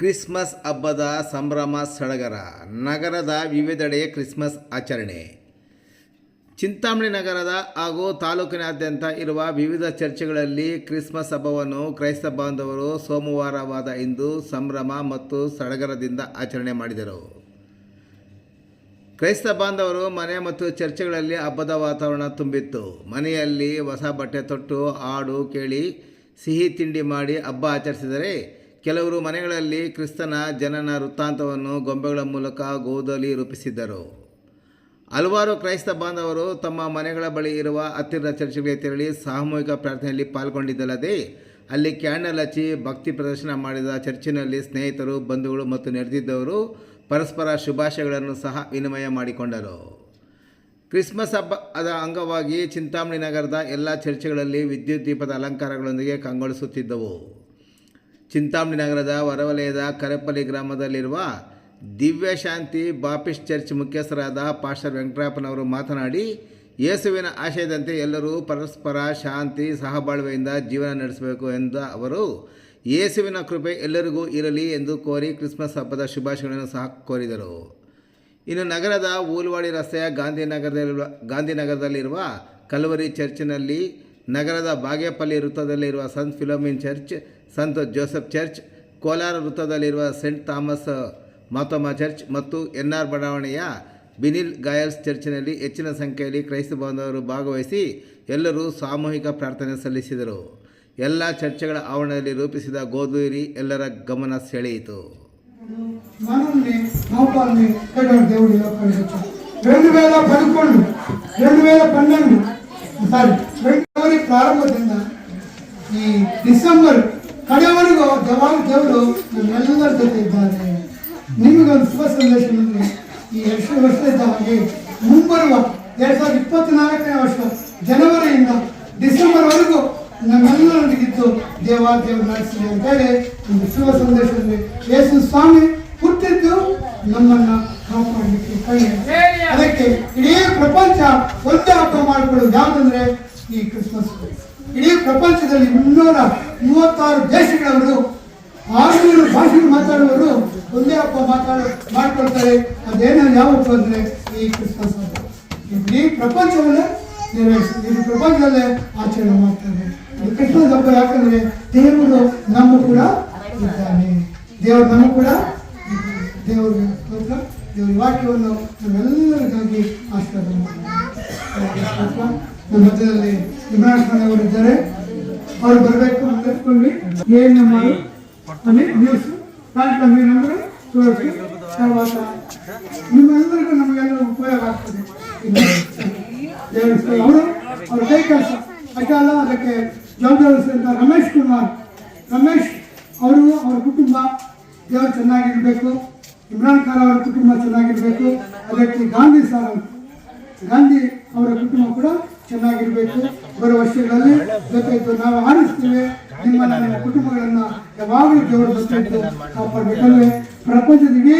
Christmas ಹಬ್ಬದ ಸಂಭ್ರಮ ಸಡಗರ. ನಗರದ ವಿವಿಧೆಡೆ ಕ್ರಿಸ್ಮಸ್ ಆಚರಣೆ. ಚಿಂತಾಮಣಿ ನಗರದ ಹಾಗೂ ತಾಲೂಕಿನಾದ್ಯಂತ ಇರುವ ವಿವಿಧ ಚರ್ಚ್ಗಳಲ್ಲಿ ಕ್ರಿಸ್ಮಸ್ ಹಬ್ಬವನ್ನು ಕ್ರೈಸ್ತ ಬಾಂಧವರು ಸೋಮವಾರವಾದ ಇಂದು ಸಂಭ್ರಮ ಮತ್ತು ಸಡಗರದಿಂದ ಆಚರಣೆ ಮಾಡಿದರು. ಕ್ರೈಸ್ತ ಬಾಂಧವರು ಮನೆ ಮತ್ತು ಚರ್ಚ್ಗಳಲ್ಲಿ ಹಬ್ಬದ ವಾತಾವರಣ ತುಂಬಿತ್ತು. ಮನೆಯಲ್ಲಿ ಹೊಸ ಬಟ್ಟೆ ತೊಟ್ಟು, ಹಾಡು ಕೇಳಿ, ಸಿಹಿ ತಿಂಡಿ ಮಾಡಿ ಹಬ್ಬ ಆಚರಿಸಿದರೆ ಕೆಲವರು ಮನೆಗಳಲ್ಲಿ ಕ್ರಿಸ್ತನ ಜನನ ವೃತ್ತಾಂತವನ್ನು ಗೊಂಬೆಗಳ ಮೂಲಕ ಗೋದಲಿ ರೂಪಿಸಿದ್ದರು. ಹಲವಾರು ಕ್ರೈಸ್ತ ಬಾಂಧವರು ತಮ್ಮ ಮನೆಗಳ ಬಳಿ ಇರುವ ಹತ್ತಿರದ ಚರ್ಚ್ಗಳಿಗೆ ತೆರಳಿ ಸಾಮೂಹಿಕ ಪ್ರಾರ್ಥನೆಯಲ್ಲಿ ಪಾಲ್ಗೊಂಡಿದ್ದಲ್ಲದೆ, ಅಲ್ಲಿ ಕ್ಯಾಂಡಲ್ ಹಚ್ಚಿ ಭಕ್ತಿ ಪ್ರದರ್ಶನ ಮಾಡಿದ ಚರ್ಚಿನಲ್ಲಿ ಸ್ನೇಹಿತರು, ಬಂಧುಗಳು ಮತ್ತು ನೆರೆದಿದ್ದವರು ಪರಸ್ಪರ ಶುಭಾಶಯಗಳನ್ನು ಸಹ ವಿನಿಮಯ ಮಾಡಿಕೊಂಡರು. ಕ್ರಿಸ್ಮಸ್ ಹಬ್ಬದ ಅಂಗವಾಗಿ ಚಿಂತಾಮಣಿ ನಗರದ ಎಲ್ಲ ಚರ್ಚ್ಗಳಲ್ಲಿ ವಿದ್ಯುತ್ ದೀಪದ ಅಲಂಕಾರಗಳೊಂದಿಗೆ ಕಂಗೊಳಿಸುತ್ತಿದ್ದವು. ಚಿಂತಾಮಣಿ ನಗರದ ಹೊರವಲಯದ ಕರೆಪಲ್ಲಿ ಗ್ರಾಮದಲ್ಲಿರುವ ದಿವ್ಯ ಶಾಂತಿ ಬಾಪಿಸ್ಟ್ ಚರ್ಚ್ ಮುಖ್ಯಸ್ಥರಾದ ಪಾಸ್ಟರ್ ವೆಂಕಟರಾಪನವರು ಮಾತನಾಡಿ, ಯೇಸುವಿನ ಆಶಯದಂತೆ ಎಲ್ಲರೂ ಪರಸ್ಪರ ಶಾಂತಿ, ಸಹಬಾಳ್ವೆಯಿಂದ ಜೀವನ ನಡೆಸಬೇಕು ಎಂದ ಅವರು, ಯೇಸುವಿನ ಕೃಪೆ ಎಲ್ಲರಿಗೂ ಇರಲಿ ಎಂದು ಕೋರಿ ಕ್ರಿಸ್ಮಸ್ ಹಬ್ಬದ ಶುಭಾಶಯಗಳನ್ನು ಸಹ ಕೋರಿದರು. ಇನ್ನು ನಗರದ ಊಲ್ವಾಡಿ ರಸ್ತೆಯ ಗಾಂಧಿನಗರದಲ್ಲಿರುವ ಗಾಂಧಿನಗರದಲ್ಲಿರುವ ಕಲ್ವರಿ ಚರ್ಚ್ನಲ್ಲಿ ನಗರದ ಬಾಗೇಪಲ್ಲಿ ವೃತ್ತದಲ್ಲಿರುವ ಸಂತ್ ಫಿಲೋಮಿನ್ ಚರ್ಚ್ ಸಂತ ಜೋಸೆಫ್ ಚರ್ಚ್, ಕೋಲಾರ ವೃತ್ತದಲ್ಲಿರುವ ಸೆಂಟ್ ಥಾಮಸ್ ಮಾತೋಮ ಚರ್ಚ್ ಮತ್ತು ಎನ್ ಆರ್ ಬಡಾವಣೆಯ ಬಿನಿಲ್ ಗಾಯಲ್ಸ್ ಚರ್ಚ್ನಲ್ಲಿ ಹೆಚ್ಚಿನ ಸಂಖ್ಯೆಯಲ್ಲಿ ಕ್ರೈಸ್ತ ಬಾಂಧವರು ಭಾಗವಹಿಸಿ ಎಲ್ಲರೂ ಸಾಮೂಹಿಕ ಪ್ರಾರ್ಥನೆ ಸಲ್ಲಿಸಿದರು. ಎಲ್ಲ ಚರ್ಚೆಗಳ ಆವರಣದಲ್ಲಿ ರೂಪಿಸಿದ ಗೋದೂರಿ ಎಲ್ಲರ ಗಮನ ಸೆಳೆಯಿತು. రెండు వేల పదకొండు ಕಡೆವರೆಗೂ ಜವಾನ್ ದೇವರು ನಮ್ಮೆಲ್ಲರ ಜೊತೆ ಇದ್ದಾರೆ. ನಿಮಗೊಂದು ಶುಭ ಸಂದೇಶ ಈ ಎರಡು ವರ್ಷ ಹಾಗೆ ಮುಂಬರುವ ಎರಡ್ ಸಾವಿರದ ಇಪ್ಪತ್ನಾಲ್ಕನೇ ವರ್ಷ ಜನವರಿಯಿಂದ ಡಿಸೆಂಬರ್ವರೆಗೂ ನಮ್ಮೆಲ್ಲರೊಂದಿಗಿದ್ದು ದೇವಾ ದೇವರು ನಡೆಸಲಿ ಅಂತ ಹೇಳಿ ಒಂದು ಶುಭ ಸಂದೇಶದಲ್ಲಿ ಯೇಸು ಸ್ವಾಮಿ ಹುಟ್ಟಿದ್ದು ನಮ್ಮನ್ನ ಕಾಪಾಡಲಿಕ್ಕೆ ಕೈ ಅದಕ್ಕೆ ಇಡೀ ಪ್ರಪಂಚ ಒಂದೇ ಹಬ್ಬ ಮಾಡಿಕೊಳ್ಳೋದು ಯಾವುದಂದ್ರೆ ಈ ಕ್ರಿಸ್ಮಸ್. ಇಡೀ ಪ್ರಪಂಚದಲ್ಲಿ ಮುನ್ನೂರ ಮೂವತ್ತಾರು ದೇಶಗಳವರು ಆರುನೂರು ಭಾಷೆಗಳು ಮಾತಾಡುವವರು ಒಂದೇ ಹಬ್ಬ ಮಾತಾಡ, ಮಾಡ್ಕೊಳ್ತಾರೆ. ಅದೇನೋ ಯಾವ ಹಬ್ಬ ಅಂದರೆ ಈ ಕ್ರಿಸ್ಮಸ್ ಹಬ್ಬ. ಇಡೀ ಪ್ರಪಂಚವನ್ನೇ ನೆರವೇರಿಸಿ ಇಡೀ ಪ್ರಪಂಚದಲ್ಲೇ ಆಚರಣೆ ಮಾಡ್ತಾರೆ ಈ ಕ್ರಿಸ್ಮಸ್ ಹಬ್ಬ ಯಾಕಂದರೆ ದೇವರು ನಮ್ಮ ಕೂಡ ಇದ್ದಾನೆ. ದೇವರು ನಮ್ಮ ಕೂಡ. ದೇವರು. ದೇವರ ವಾಕ್ಯವನ್ನು ನಾವೆಲ್ಲರಿಗಾಗಿ ಆಶೀರ್ವಾದ ಮಾಡೋಣ ನಮ್ಮ ಮಧ್ಯದಲ್ಲಿ ಇಮ್ರಾನ್ ಖಾನ್ ಅವರು ಇದ್ದಾರೆ ಅವರು ಬರಬೇಕು ನೆನೆಸ್ಕೊಂಡ್ವಿ ಏನ್ ನಮ್ಮ ಅದೇ ನ್ಯೂಸ್ ಕಾರ್ಯಕ್ರಮ ಏನಂದ್ರೆ ತೋರಿಸಿ తర్వాత ನಿಮ್ಮೆಲ್ಲರಿಗೂ ನಮಗೆಲ್ಲರೂ ಉಪಯೋಗ ಆಗ್ತದೆ ದೇವರ ಸ್ತೋತ್ರ. ಅವರು ಅವ್ರ ಕೈ ಕೆಲಸ ಅಷ್ಟೇ ಅಲ್ಲ ಅದಕ್ಕೆ ಜವಾಬ್ದಾರಿ ರಮೇಶ್ ಕುಮಾರ್ ರಮೇಶ್ ಅವರು ಅವರ ಕುಟುಂಬ ದೇವರು ಚೆನ್ನಾಗಿರ್ಬೇಕು ಇಮ್ರಾನ್ ಖಾನ್ ಅವರ ಕುಟುಂಬ ಚೆನ್ನಾಗಿರ್ಬೇಕು ಅದಕ್ಕೆ ಗಾಂಧಿ ಸರ್ ಅವರು ಗಾಂಧಿ ಅವರ ಕುಟುಂಬ ಕೂಡ ಚೆನ್ನಾಗಿರ್ಬೇಕು ಬರುವ ವರ್ಷಗಳಲ್ಲಿ ಜೊತೆಯಿದ್ದು ನಾವು ಆರಿಸ್ತೀವಿ ನಿಮ್ಮ ನಮ್ಮ ಕುಟುಂಬಗಳನ್ನ ಯಾವಾಗಲೂ ದೇವರು ಜೊತೆಯಿದ್ದು ಕಾಪಾಡಬೇಕಲ್ವೇ ಪ್ರಪಂಚದ ಇಡೀ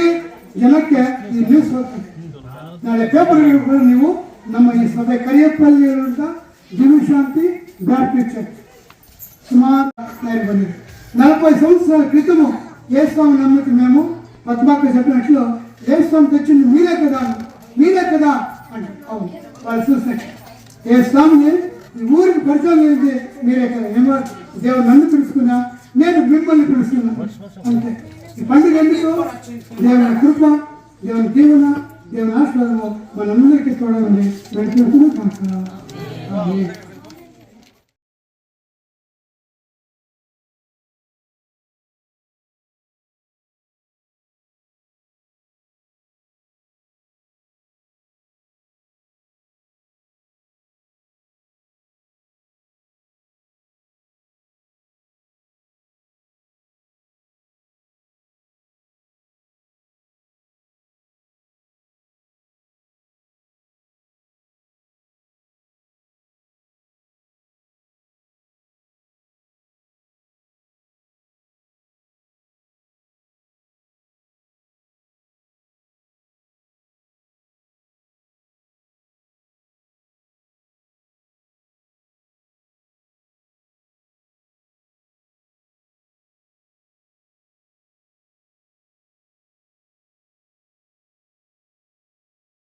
ಜನಕ್ಕೆ ಈ ನ್ಯೂಸ್ ಹೋಗ್ತದೆ ನಾಳೆ ಪೇಪರ್ ನೀವು ನಮ್ಮ ಈ ಸಭೆ ಕರಿಯಪ್ಪಲ್ಲಿ ಇರುವಂತ ದಿನಶಾಂತಿ ಬ್ಯಾಪ್ಟಿಸ್ಟ್ ಚರ್ಚ್ సుమారు నేను ಬಂದಿದೆ నలభై సంవత్సరాల క్రితము ఏస్వామి నమ్మకి మేము పద్మాక చెప్పినట్లు ఏస్వామి తెచ్చింది మీరే కదా మీరే కదా అంటే అవును వాళ్ళు చూసినట్టు ఏ స్వామిని ఈ ఊరికి పరిచయం ఏంటి? మీరే ఏమో దేవుడు నన్ను పిలుచుకున్నా నేను మిమ్మల్ని పిలుస్తున్నాను అంతే. ఈ పండుగ ఎందుకు? దేవుని కృప దేవుని దీవెన దేవుని ఆశీర్వాదము మనందరికీ చూడాలని నేను పిలుచుకున్నాను